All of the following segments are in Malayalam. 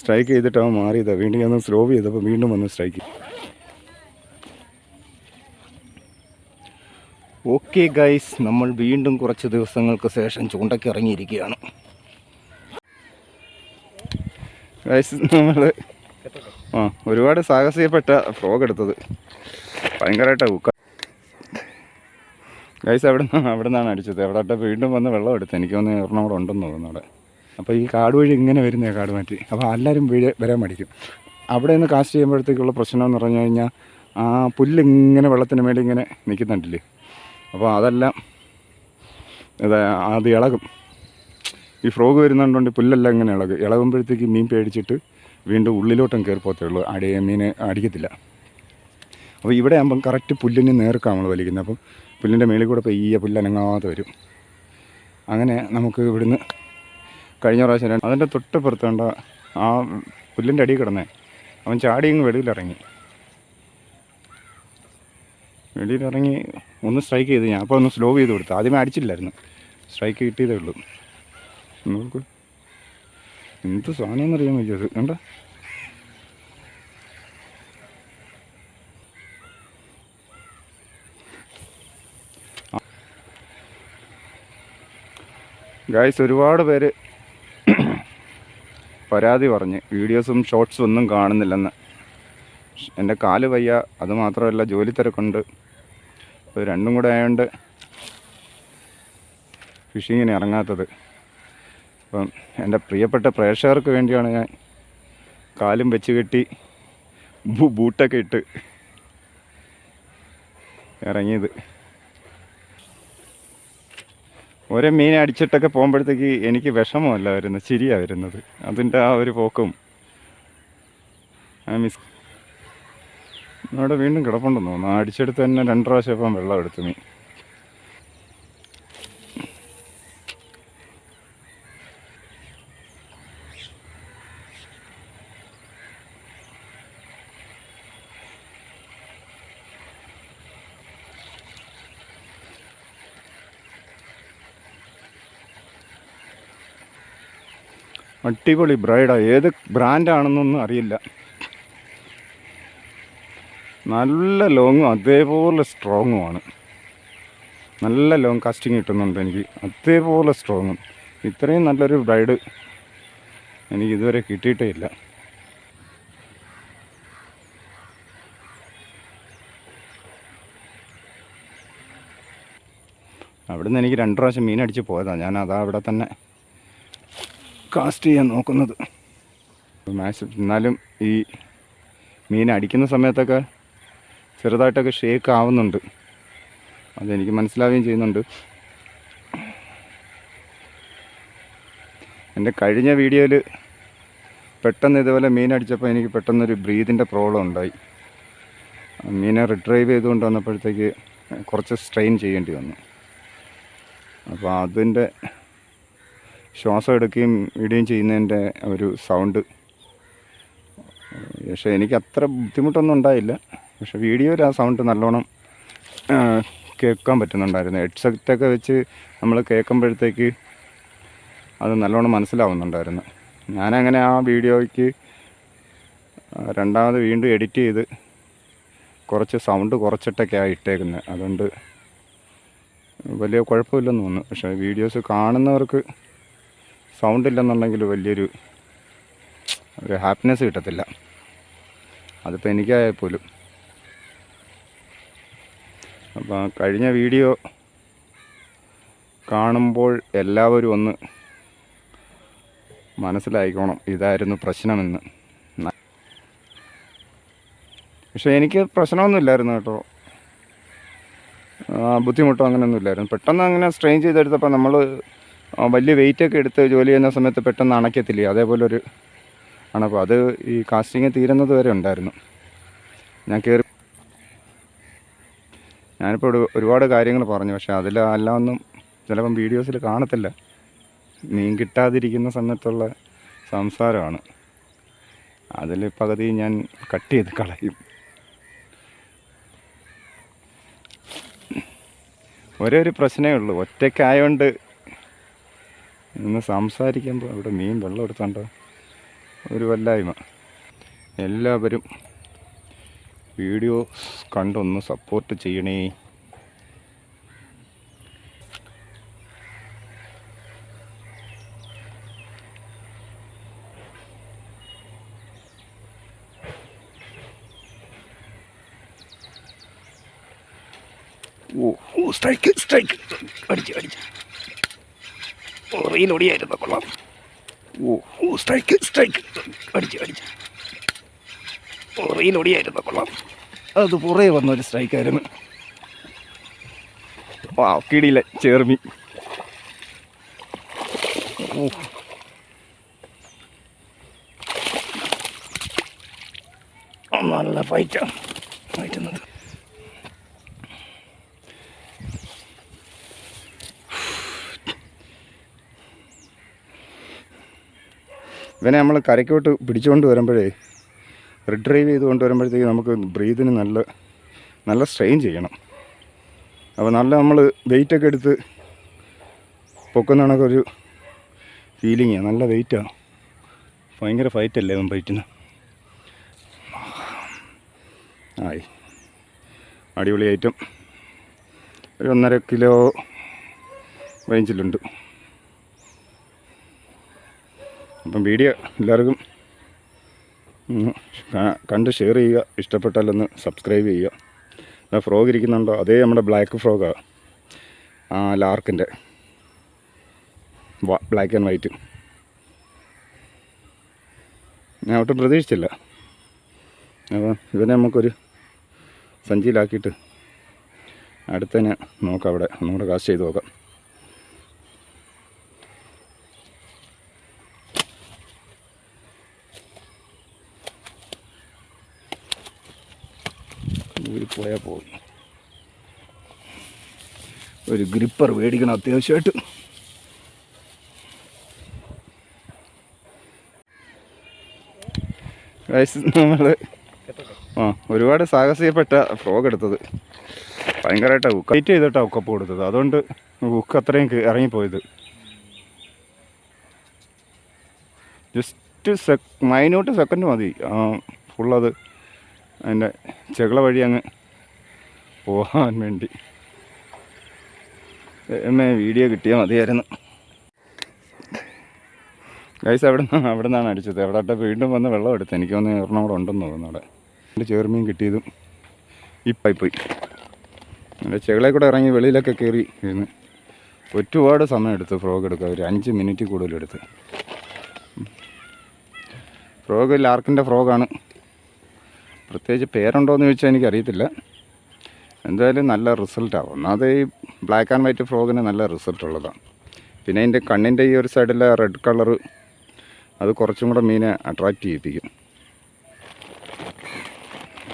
സ്ട്രൈക്ക് ചെയ്തിട്ട് അവൻ മാറിയതാണ് വീണ്ടും ഞാൻ സ്ലോ ചെയ്തപ്പോൾ വീണ്ടും വന്ന് സ്ട്രൈക്ക് ഓക്കെ ഗൈസ് നമ്മൾ വീണ്ടും കുറച്ച് ദിവസങ്ങൾക്ക് ശേഷം ചൂണ്ടയ്ക്ക് ഇറങ്ങിയിരിക്കുകയാണ്. ഗൈസ് നമ്മൾ ആ ഒരുപാട് സാഹസികപ്പെട്ട ഫ്രോഗ് എടുത്തത്. ഭയങ്കരമായിട്ടാണ് ഉക്ക. ഗൈസ് അവിടെ നിന്നാണ് അവിടെ നിന്നാണ് അടിച്ചത്. അവിടെ വീണ്ടും വന്ന് വെള്ളം എടുത്ത്. എനിക്ക് വന്ന് എറണാകുളം ഉണ്ടെന്ന് തോന്നുന്നു അവിടെ. അപ്പോൾ ഈ കാട് വഴി ഇങ്ങനെ വരുന്നേ കാട് മാറ്റി. അപ്പോൾ എല്ലാവരും വീഴ വരാൻ മടിക്കും. അവിടെ നിന്ന് കാസ്റ്റ് ചെയ്യുമ്പോഴത്തേക്കുള്ള പ്രശ്നം എന്ന് പറഞ്ഞു കഴിഞ്ഞാൽ ആ പുല്ല് ഇങ്ങനെ വെള്ളത്തിന് മേലെ ഇങ്ങനെ നിൽക്കുന്നുണ്ടല്ലേ? അപ്പോൾ അതെല്ലാം ഇത് അത് ഇളകും. ഈ ഫ്രോഗ് വരുന്നുണ്ട് പുല്ലെല്ലാം ഇങ്ങനെ ഇളകും. ഇളകുമ്പോഴത്തേക്ക് മീൻ പേടിച്ചിട്ട് വീണ്ടും ഉള്ളിലോട്ടും കയറി പോകത്തേ ഉള്ളൂ. അടി മീൻ അടിക്കത്തില്ല. അപ്പോൾ ഇവിടെ ആകുമ്പം കറക്റ്റ് പുല്ലിന് നേർക്കാണ് നമ്മൾ വലിക്കുന്നത്. അപ്പം പുല്ലിന്റെ മേളിൽ കൂടെ പെയ്യ പുല്ലനങ്ങാതെ വരും. അങ്ങനെ നമുക്ക് ഇവിടുന്ന് കഴിഞ്ഞ പ്രാവശ്യം അതിന്റെ തൊട്ടപ്പുറത്തേണ്ട ആ പുല്ലിന്റെ അടിയിൽ കിടന്നേ. അവൻ ചാടി ഇങ്ങ് വെളിയിലിറങ്ങി വെളിയിലിറങ്ങി ഒന്ന് സ്ട്രൈക്ക് ചെയ്ത് ഞാൻ അപ്പോൾ ഒന്ന് സ്ലോ ചെയ്ത് കൊടുത്തു. ആദ്യമേ അടിച്ചില്ലായിരുന്നു. സ്ട്രൈക്ക് കിട്ടിയതേ ഉള്ളൂ. നോക്കൂ. എന്ത് സാധനം എന്നറിയാൻ വയ്യത് കണ്ട? ഗായ്സ് ഒരുപാട് പേര് പരാതി പറഞ്ഞ്. വീഡിയോസും ഷോർട്സും ഒന്നും കാണുന്നില്ലെന്ന്. എന്റെ കാൽ വയ്യ. അതുമാത്രമല്ല ജോലി തിരക്കുണ്ട്. അപ്പോൾ രണ്ടും കൂടെ ആയതുകൊണ്ട് ഫിഷിങ്ങിന് ഇറങ്ങാത്തത്. അപ്പം എന്റെ പ്രിയപ്പെട്ട പ്രേക്ഷകർക്ക് വേണ്ടിയാണ് ഞാൻ കാലും വെച്ച് കെട്ടി ബൂട്ടൊക്കെ ഇട്ട് ഇറങ്ങിയത്. ഓരോ മീൻ അടിച്ചിട്ടൊക്കെ പോകുമ്പോഴത്തേക്ക് എനിക്ക് വിഷമമല്ല വരുന്നത് ശരിയാണ് വരുന്നത്. അതിന്റെ ആ ഒരു പോക്കും. ആ മിസ് അവിടെ വീണ്ടും കിടപ്പുണ്ടെന്ന് തോന്നുന്നു. അടിച്ചെടുത്ത് തന്നെ രണ്ട് പ്രാവശ്യം ഇപ്പം വെള്ളം എടുത്തു മീൻ. അടിപൊളി ബ്രൈഡാ ഏത് ബ്രാൻഡാണെന്നൊന്നും അറിയില്ല. നല്ല ലോങ്ങും അതേപോലെ സ്ട്രോങ്ങുമാണ് നല്ല ലോങ് കാസ്റ്റിംഗ് കിട്ടുന്നുണ്ട് എനിക്ക്. അതേപോലെ സ്ട്രോങ്ങും ഇത്രയും നല്ലൊരു ബ്രൈഡ് എനിക്ക് ഇതുവരെ കിട്ടിയിട്ടേ ഇല്ല. അവിടുന്ന് എനിക്ക് രണ്ട് പ്രാവശ്യം മീനടിച്ച് പോയതാണ് ഞാൻ അതാ അവിടെ തന്നെ കാസ്റ്റ് ചെയ്യാൻ നോക്കുന്നത്. മാക്സിമം എന്നാലും ഈ മീൻ അടിക്കുന്ന സമയത്തൊക്കെ ചെറുതായിട്ടൊക്കെ ഷേക്ക് ആവുന്നുണ്ട്. അതെനിക്ക് മനസ്സിലാവുകയും ചെയ്യുന്നുണ്ട്. എന്റെ കഴിഞ്ഞ വീഡിയോയിൽ പെട്ടെന്ന് ഇതുപോലെ മീൻ അടിച്ചപ്പോൾ എനിക്ക് പെട്ടെന്നൊരു ബ്രീതിന്റെ പ്രോബ്ലം ഉണ്ടായി. മീനെ റിട്രൈവ് ചെയ്തുകൊണ്ട് വന്നപ്പോഴത്തേക്ക് കുറച്ച് സ്ട്രെയിൻ ചെയ്യേണ്ടി വന്നു. അപ്പോൾ അതിന്റെ ശ്വാസം എടുക്കുകയും ഇടുകയും ചെയ്യുന്നതിന്റെ ഒരു സൗണ്ട്. പക്ഷേ എനിക്ക് അത്ര ബുദ്ധിമുട്ടൊന്നും ഉണ്ടായില്ല. പക്ഷേ വീഡിയോയിൽ ആ സൗണ്ട് നല്ലോണം കേൾക്കാൻ പറ്റുന്നുണ്ടായിരുന്നു. ഹെഡ്സെറ്റൊക്കെ വെച്ച് നമ്മൾ കേൾക്കുമ്പോഴത്തേക്ക് അത് നല്ലോണം മനസ്സിലാവുന്നുണ്ടായിരുന്നു. ഞാനങ്ങനെ ആ വീഡിയോയ്ക്ക് രണ്ടാമത് വീണ്ടും എഡിറ്റ് ചെയ്ത് കുറച്ച് സൗണ്ട് കുറച്ചിട്ടൊക്കെയാണ് ഇട്ടേക്കുന്നത് അതുകൊണ്ട് വലിയ കുഴപ്പമില്ലെന്ന് തോന്നുന്നു. പക്ഷേ വീഡിയോസ് കാണുന്നവർക്ക് സൗണ്ട് ഇല്ലെന്നുണ്ടെങ്കിൽ വലിയൊരു ഒരു ഹാപ്പിനെസ് കിട്ടത്തില്ല. അതിപ്പോൾ എനിക്കായാൽ പോലും. അപ്പോൾ കഴിഞ്ഞ വീഡിയോ കാണുമ്പോൾ എല്ലാവരും ഒന്ന് മനസ്സിലായിക്കോണം ഇതായിരുന്നു പ്രശ്നമെന്ന്. പക്ഷേ എനിക്ക് പ്രശ്നമൊന്നുമില്ലായിരുന്നു കേട്ടോ. ബുദ്ധിമുട്ടോ അങ്ങനെയൊന്നും ഇല്ലായിരുന്നു പെട്ടെന്ന് അങ്ങനെ സ്ട്രെയിൻ ചെയ്തെടുത്തപ്പോൾ നമ്മൾ വലിയ വെയിറ്റൊക്കെ എടുത്ത് ജോലി ചെയ്യുന്ന സമയത്ത് പെട്ടെന്ന് അണയ്ക്കത്തില്ലേ? അതേപോലെ ഒരു അണപ്പോൾ അത് ഈ കാസ്റ്റിങ് തീരുന്നത് വരെ ഉണ്ടായിരുന്നു. ഞാൻ കയറി ഞാനിപ്പോൾ ഒരു ഒരുപാട് കാര്യങ്ങൾ പറഞ്ഞു. പക്ഷേ അതിൽ അല്ലാന്നും ചിലപ്പം വീഡിയോസിൽ കാണത്തില്ല. മീൻ കിട്ടാതിരിക്കുന്ന സമയത്തുള്ള സംസാരമാണ്. അതിൽ പകുതി ഞാൻ കട്ട് ചെയ്ത് കളയും. ഒരേ ഒരു പ്രശ്നമേ ഉള്ളൂ. ഒറ്റയ്ക്കായതുകൊണ്ട് ഇന്ന് സംസാരിക്കുമ്പോൾ അവിടെ മീൻ വെള്ളം എടുത്തോണ്ടോ ഒരു വല്ലായ്മ. എല്ലാവരും വീഡിയോ കണ്ടൊന്ന് സപ്പോർട്ട് ചെയ്യണേ. ഓ ഓ സ്ട്രൈക്ക് സ്ട്രൈക്ക് അടിച്ചു അടിച്ച്. റീലൊടിയായിരുന്നു കൊള്ളാം. ഓ. ഓ സ്ട്രൈക്ക് സ്ട്രൈക്ക് അടിച്ചു അടിച്ചു. ഓ റീലൊടിയായിരുന്നു കൊള്ളാം. അത് പുറകെ വന്നൊരു സ്ട്രൈക്കായിരുന്നു ആ കിടിയില്ല ചേർമി ഓ. നല്ല ഫൈറ്റാണ് ഫൈറ്റുന്നത് ഇവനെ നമ്മൾ കരയ്ക്കോട്ട് പിടിച്ചുകൊണ്ട് വരുമ്പോഴേ റിട്രൈവ് ചെയ്തുകൊണ്ട് വരുമ്പോഴത്തേക്ക് നമുക്ക് ബ്രീതിന് നല്ല നല്ല സ്ട്രെയിൻ ചെയ്യണം. അപ്പോൾ നല്ല നമ്മൾ വെയിറ്റൊക്കെ എടുത്ത് പൊക്കുന്ന കണക്കൊരു ഫീലിങ്ങാണ് നല്ല വെയിറ്റാണ് ഭയങ്കര ഫൈറ്റല്ലേ അവൻ ഫൈറ്റിന് ആയി. അടിപൊളി ഐറ്റം ഒരു ഒന്നര കിലോ റേഞ്ചിലുണ്ട് അപ്പം വീഡിയോ എല്ലാവർക്കും കണ്ട് ഷെയർ ചെയ്യുക. ഇഷ്ടപ്പെട്ടാലൊന്ന് സബ്സ്ക്രൈബ് ചെയ്യുക. ഫ്രോഗ് ഇരിക്കുന്നുണ്ടോ? അതേ നമ്മുടെ ബ്ലാക്ക് ഫ്രോഗാണ് ആ. ലാർക്കിന്റെ ബ്ലാക്ക് ആൻഡ് വൈറ്റ് ഞാൻ ഒട്ടും പ്രതീക്ഷിച്ചില്ല. അപ്പം ഇവനെ നമുക്കൊരു സഞ്ചിയിലാക്കിയിട്ട് അടുത്തതിനെ നോക്കാം അവിടെ. ഒന്നുകൂടെ കാസ്റ്റ് ചെയ്ത് നോക്കാം. ഊരി പോയാൽ പോയി. ഒരു ഗ്രിപ്പർ മേടിക്കണം അത്യാവശ്യമായിട്ട്. നമ്മൾ ആ ഒരുപാട് സാഹസികപ്പെട്ട ഫ്രോഗ് എടുത്തത്. ഭയങ്കരമായിട്ട് കൈറ്റ് ചെയ്തിട്ടാണ് ഉക്കപ്പ് കൊടുത്തത്. അതുകൊണ്ട് ഉക്ക് അത്രയും ഇറങ്ങിപ്പോയത്. ജസ്റ്റ് സെക് മൈന്യൂട്ട് സെക്കൻഡ് മതി. ഫുള്ളത് അതിന്റെ ചെകള വഴി അങ്ങ് പോകാൻ വേണ്ടി. എന്നെ വീഡിയോ കിട്ടിയാൽ മതിയായിരുന്നു. ഗൈസ് അവിടെ നിന്ന് അവിടെ നിന്നാണ് അടിച്ചത്. എവിടെ വീണ്ടും വന്ന് വെള്ളം എടുത്ത്. എനിക്ക് വന്ന് ഒരെണ്ണം കൂടെ ഉണ്ടെന്ന് തോന്നുന്നു അവിടെ. എന്റെ ചേർമീൻ കിട്ടിയതും ഇപ്പായി പോയി. എന്റെ ചെകളെ കൂടെ ഇറങ്ങി വെളിയിലൊക്കെ കയറി ഇരുന്ന് ഒരുപാട് സമയം എടുത്തു ഫ്രോഗ് എടുക്കുക ഒരു അഞ്ച് മിനിറ്റ് കൂടുതലെടുത്ത് ഫ്രോഗ് ലാർക്കിന്റെ ഫ്രോഗാണ് പ്രത്യേകിച്ച് പേരുണ്ടോയെന്ന് ചോദിച്ചാൽ എനിക്കറിയത്തില്ല. എന്തായാലും നല്ല റിസൾട്ടാണ് ഒന്നാമത് ഈ ബ്ലാക്ക് ആൻഡ് വൈറ്റ് ഫ്രോഗിന് നല്ല റിസൾട്ട് ഉള്ളതാണ് പിന്നെ അതിന്റെ കണ്ണിന്റെ ഈ ഒരു സൈഡിലെ റെഡ് കളറ് അത് കുറച്ചും കൂടെ മീനെ അട്രാക്റ്റ് ചെയ്യിപ്പിക്കും.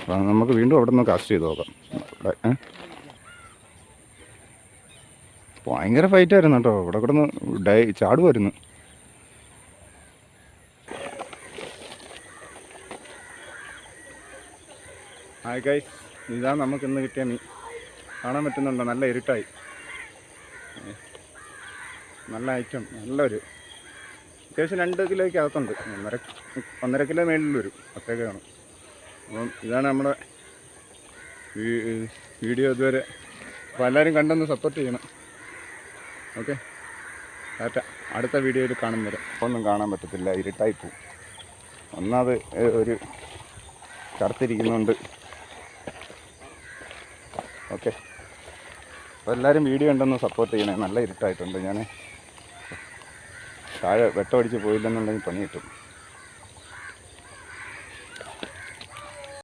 അപ്പം നമുക്ക് വീണ്ടും അവിടെ നിന്ന് കാസ്റ്റ് ചെയ്ത് നോക്കാം. ഇവിടെ? ഭയങ്കര ഫൈറ്റായിരുന്നു കേട്ടോ. ഇവിടെ കിടന്ന് ഡൈ ചാടുമായിരുന്നു ഹായ് ഇതാ നമുക്ക് ഇന്ന് കിട്ടിയ മീൻ. കാണാൻ പറ്റുന്നുണ്ടോ? നല്ല ഇരുട്ടായി. നല്ല ഐറ്റം നല്ലൊരു. അത്യാവശ്യം രണ്ട് കിലോയ്ക്ക് അകത്തുണ്ട്. ഒന്നര ഒന്നര കിലോ മേളിൽ വരും. അത്രയൊക്കെ കാണും. അപ്പം ഇതാണ് നമ്മുടെ വീഡിയോ ഇതുവരെ അപ്പോൾ എല്ലാവരും കണ്ടൊന്ന് സപ്പോർട്ട് ചെയ്യണം. ഓക്കെ ടാറ്റ അടുത്ത വീഡിയോയിൽ കാണും വരെ. ഒന്നും കാണാൻ പറ്റത്തില്ല. ഇരുട്ടായി പോവും. ഒന്നാമത് ഒരു കറുത്തിരിക്കുന്നുണ്ട് ഓക്കെ. അപ്പോൾ എല്ലാവരും വീഡിയോ ഉണ്ടെന്ന് സപ്പോർട്ട് ചെയ്യണേ. നല്ല ഇരുട്ടായിട്ടുണ്ട്. ഞാൻ താഴെ വെട്ടമടിച്ച് പോയില്ലെന്നുണ്ടെങ്കിൽ പണി കിട്ടും.